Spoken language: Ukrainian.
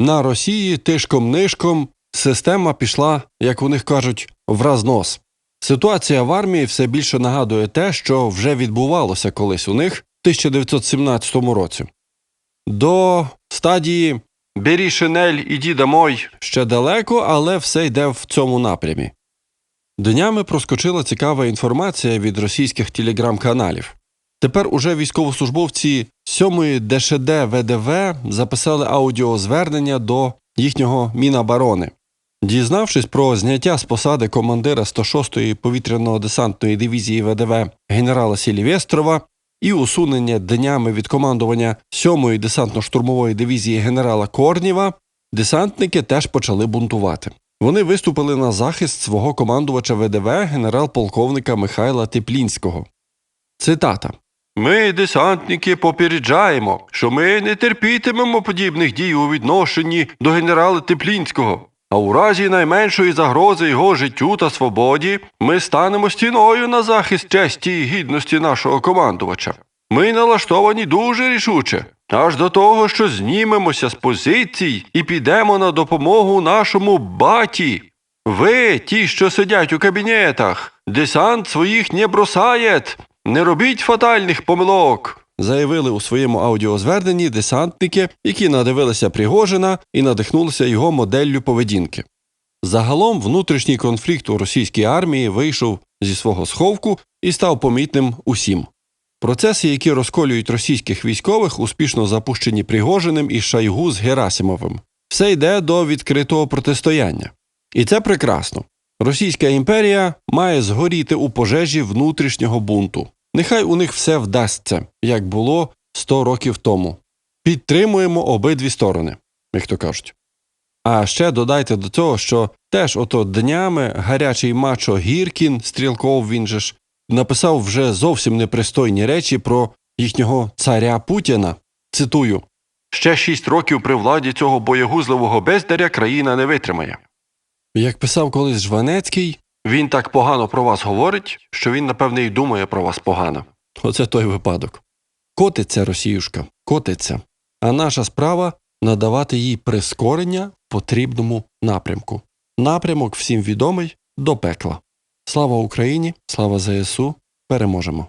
на Росії тишком-нишком система пішла, як у них кажуть, в разнос. Ситуація в армії все більше нагадує те, що вже відбувалося колись у них в 1917 році. До стадії «Бері шинель, іді домой» ще далеко, але все йде в цьому напрямі. Днями проскочила цікава інформація від російських телеграм-каналів. Тепер уже військовослужбовці 7-ї ДШД ВДВ записали аудіозвернення до їхнього Міноборони. Дізнавшись про зняття з посади командира 106-ї повітряно-десантної дивізії ВДВ генерала Сільвєстрова і усунення днями від командування 7-ї десантно-штурмової дивізії генерала Корнєва, десантники теж почали бунтувати. Вони виступили на захист свого командувача ВДВ генерал-полковника Михайла Теплінського. Цитата. Ми, десантники, попереджаємо, що ми не терпітимемо подібних дій у відношенні до генерала Теплінського. А у разі найменшої загрози його життю та свободі ми станемо стіною на захист честі і гідності нашого командувача. Ми налаштовані дуже рішуче, аж до того, що знімемося з позицій і підемо на допомогу нашому баті. Ви, ті, що сидять у кабінетах, десант своїх не бросає, не робіть фатальних помилок. Заявили у своєму аудіозверненні десантники, які надивилися Пригожина і надихнулися його моделлю поведінки. Загалом внутрішній конфлікт у російській армії вийшов зі свого сховку і став помітним усім. Процеси, які розколюють російських військових, успішно запущені Пригожиним і Шайгу з Герасимовим. Все йде до відкритого протистояння. І це прекрасно. Російська імперія має згоріти у пожежі внутрішнього бунту. Нехай у них все вдасться, як було 100 років тому. Підтримуємо обидві сторони, як то кажуть. А ще додайте до цього, що теж ото днями гарячий мачо Гіркін, стрілков він же ж, написав вже зовсім непристойні речі про їхнього царя Путіна. Цитую: Ще шість років при владі цього боєгузливого бездаря країна не витримає. Як писав колись Жванецький, він так погано про вас говорить, що він, напевне, і думає про вас погано. Оце той випадок. Котиться Росіюшка, котиться. А наша справа надавати їй прискорення потрібному напрямку. Напрямок всім відомий до пекла. Слава Україні, слава ЗСУ, переможемо!